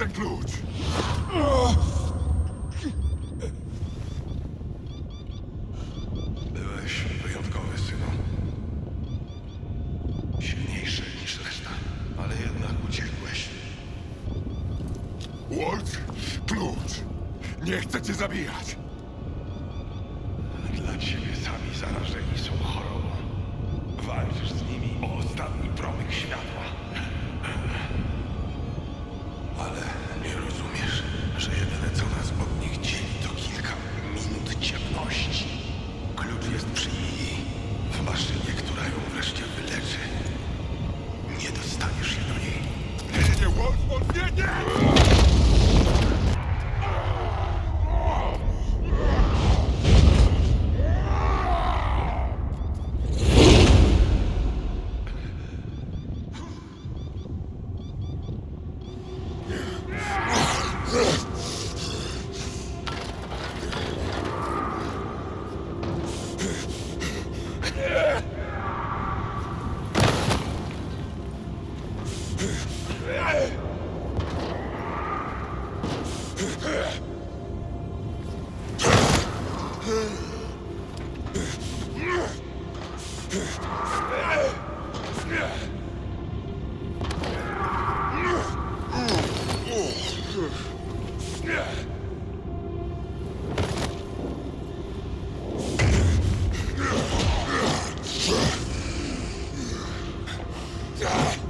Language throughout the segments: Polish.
Tak ten klucz! Byłeś wyjątkowy, synu. Silniejszy niż reszta, ale jednak uciekłeś. Walt, klucz! Nie chcę cię zabijać! Yeah.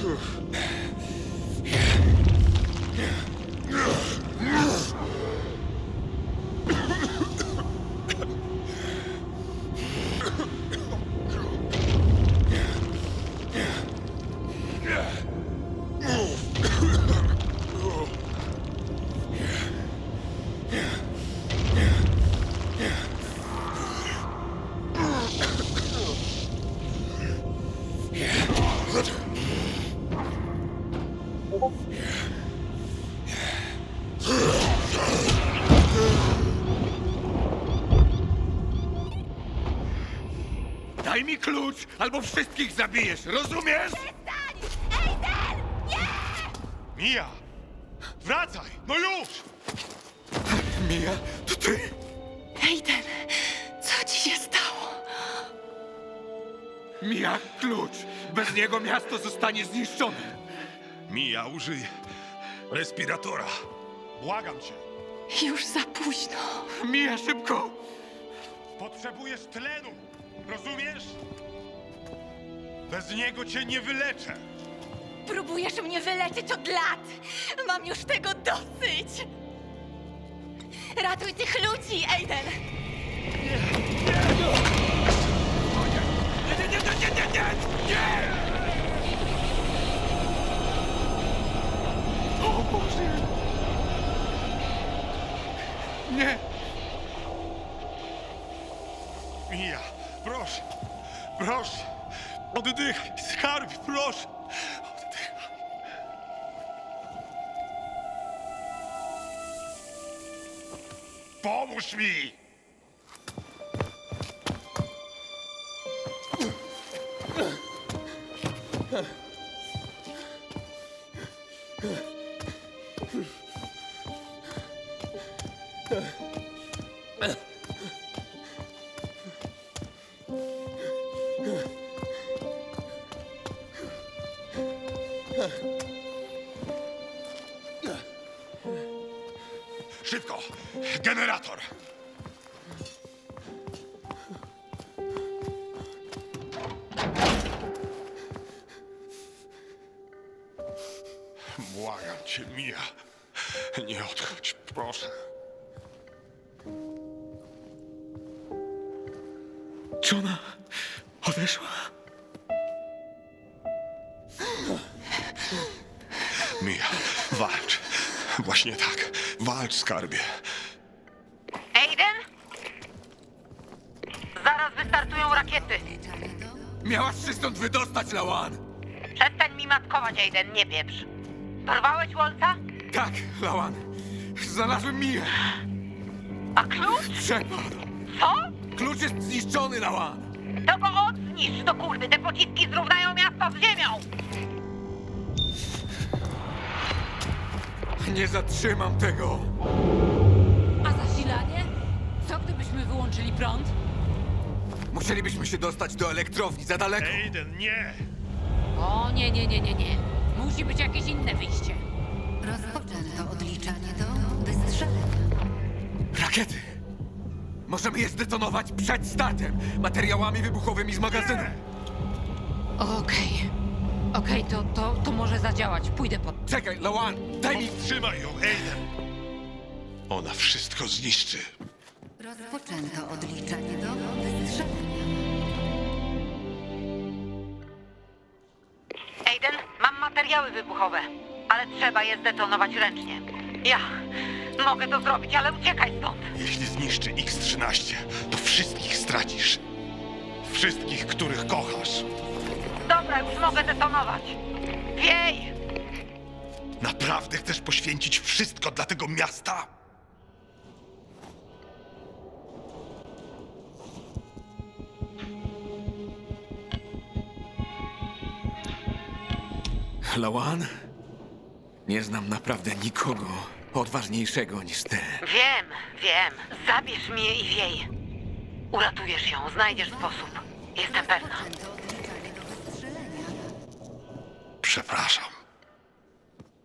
是。Daj mi klucz, albo wszystkich zabijesz, rozumiesz? Przestań! Ejder! Nie! Mija! Wracaj! No już! Mija, to ty! Ejder, co ci się stało? Mija, klucz! Bez niego miasto zostanie zniszczone! Mija, użyj respiratora. Błagam cię. Już za późno. Mija, szybko! Potrzebujesz tlenu. Rozumiesz? Bez niego cię nie wyleczę. Próbujesz mnie wyleczyć od lat. Mam już tego dosyć. Ratuj tych ludzi, Aiden. Nie, nie, nie, nie, nie, nie! Nie! O Boże! Nie! Mija, proszę. Proszę. Oddychaj. Skarb, proszę. Oddychaj. Pomóż mi! Szybko! Generator! Błagam cię, Mija. Nie odchodź, proszę. Czy ona odeszła? Mija, walcz. Właśnie tak. Walcz, skarbie. Aiden? Zaraz wystartują rakiety. Miałaś się stąd wydostać, Lawan! Przestań mi matkować, Aiden, nie pieprz. Dorwałeś Wolca? Tak, Lawan. Znalazłem Miję. A klucz? Przepadł. Co? Klucz jest zniszczony, Lawan. To go odznisz, do kurwy. Te pociski zrównają miasto z ziemią. Nie zatrzymam tego. A zasilanie? Co gdybyśmy wyłączyli prąd? Musielibyśmy się dostać do elektrowni za daleko. Aiden, nie! O nie, nie, nie, nie, nie. Musi być jakieś inne wyjście. Rozpoczęto odliczanie do wystrzelenia. Rakiety! Możemy je zdetonować przed startem materiałami wybuchowymi z magazynu. Okej. Okej, to, to, to może zadziałać. Pójdę pod... Czekaj, Lawan, daj mi... Powstrzymaj ją, Aiden! Ona wszystko zniszczy. Rozpoczęto odliczanie do wystrzelenia. Aiden, mam materiały wybuchowe, ale trzeba je zdetonować ręcznie. Ja mogę to zrobić, ale uciekaj stąd. Jeśli zniszczy X-13, to wszystkich stracisz. Wszystkich, których kochasz. Dobra, już mogę detonować. Wiej! Naprawdę chcesz poświęcić wszystko dla tego miasta? Lawan? Nie znam naprawdę nikogo odważniejszego niż ty. Wiem, wiem. Zabierz mnie i wiej. Uratujesz ją, znajdziesz sposób. Jestem pewna. Przepraszam.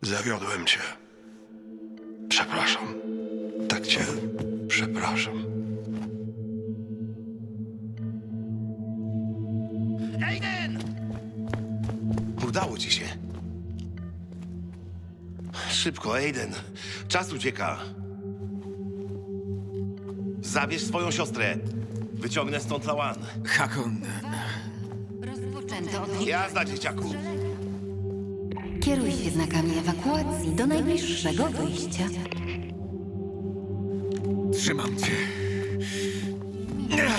Zawiodłem cię. Przepraszam. Tak cię przepraszam. Udało ci się. Szybko, Aiden. Czas ucieka. Zabierz swoją siostrę. Wyciągnę stąd Lawan. Hakon, Rozpoczęto odliczanie Jazda, dzieciaku. Kieruj się znakami ewakuacji do najbliższego wyjścia. trzymam cię. Nie,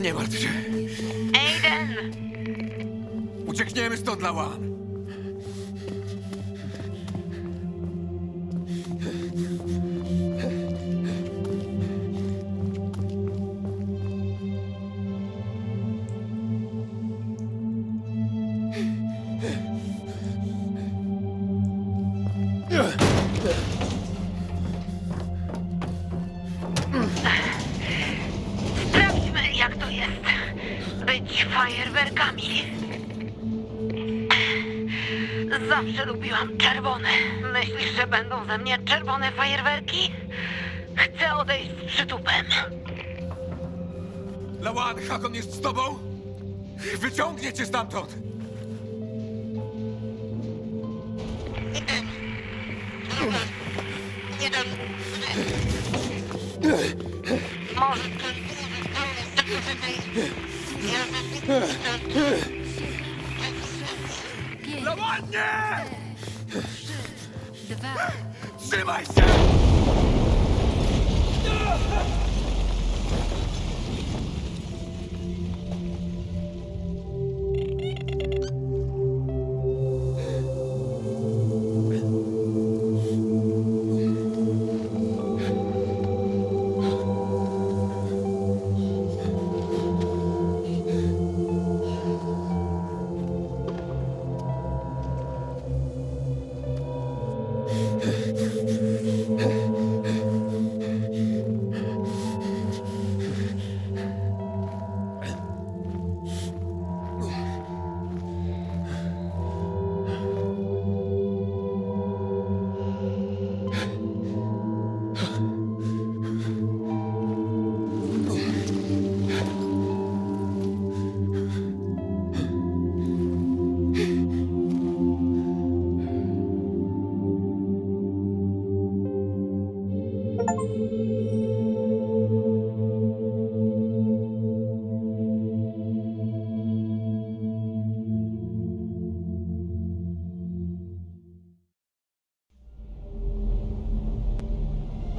nie martw się. Aiden! Uciekniemy stąd, Lawan. Sprawdźmy, jak to jest być fajerwerkami. Zawsze lubiłam czerwone. Myślisz, że będą ze mnie czerwone fajerwerki? Chcę odejść z przytupem. Lawan, Hakon jest z tobą? Wyciągnie cię stamtąd! Pięć, dwa, Trzymaj się!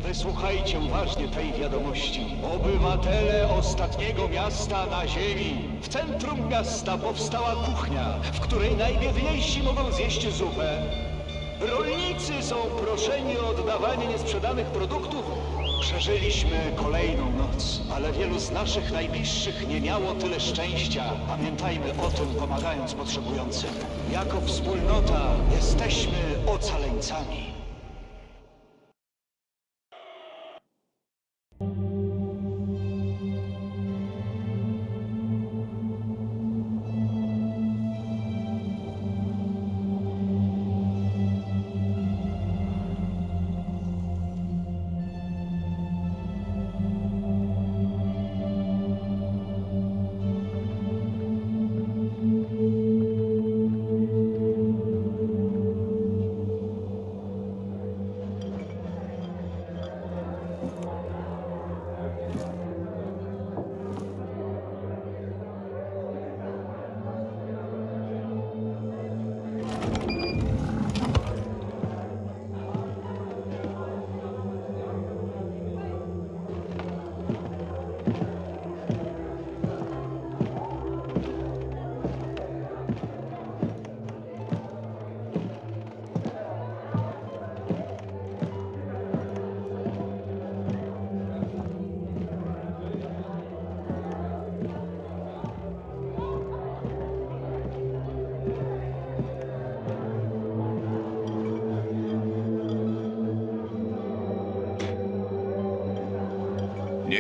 Wysłuchajcie uważnie tej wiadomości. Obywatele ostatniego miasta na ziemi. W centrum miasta powstała kuchnia, w której najbiedniejsi mogą zjeść zupę. Rolnicy są proszeni o oddawanie niesprzedanych produktów. Przeżyliśmy kolejną noc, ale wielu z naszych najbliższych nie miało tyle szczęścia. Pamiętajmy o tym, pomagając potrzebującym. Jako wspólnota jesteśmy ocaleńcami.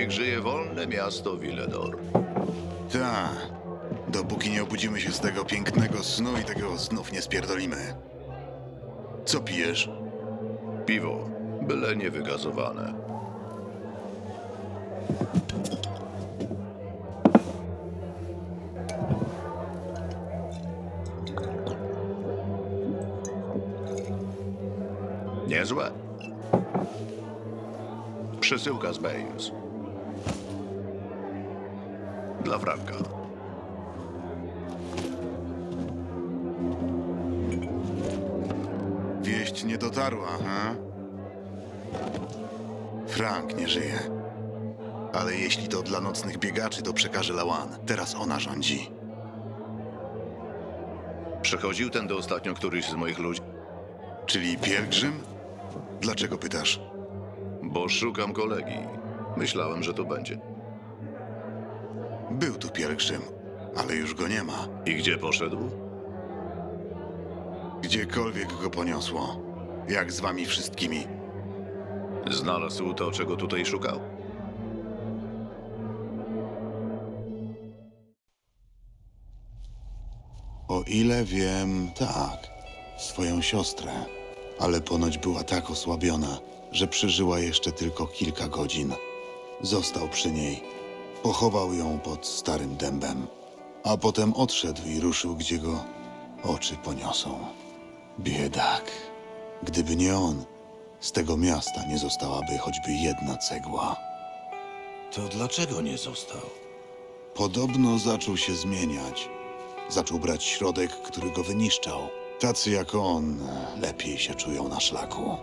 Niech żyje wolne miasto Villedor. Ta. Dopóki nie obudzimy się z tego pięknego snu i tego znów nie spierdolimy. Co pijesz? Piwo, byle niewygazowane. Niezłe. Przesyłka z Bales. Dla Franka. Wieść nie dotarła, ha? Frank nie żyje. Ale jeśli to dla nocnych biegaczy, to przekaże Lawan. Teraz ona rządzi. Przechodził tędy ostatnio któryś z moich ludzi, Czyli pielgrzym? Dlaczego pytasz? bo szukam kolegi. Myślałem, że to będzie. Był tu pielgrzym, ale już go nie ma. I gdzie poszedł? Gdziekolwiek go poniosło. Jak z wami wszystkimi? Znalazł to, czego tutaj szukał? O ile wiem, tak. Swoją siostrę. Ale ponoć była tak osłabiona, że przeżyła jeszcze tylko kilka godzin. Został przy niej. Pochował ją pod starym dębem. A potem odszedł i ruszył, gdzie go oczy poniosą. Biedak. Gdyby nie on, z tego miasta nie zostałaby choćby jedna cegła. To dlaczego nie został? Podobno zaczął się zmieniać. Zaczął brać środek, który go wyniszczał. Tacy jak on lepiej się czują na szlaku.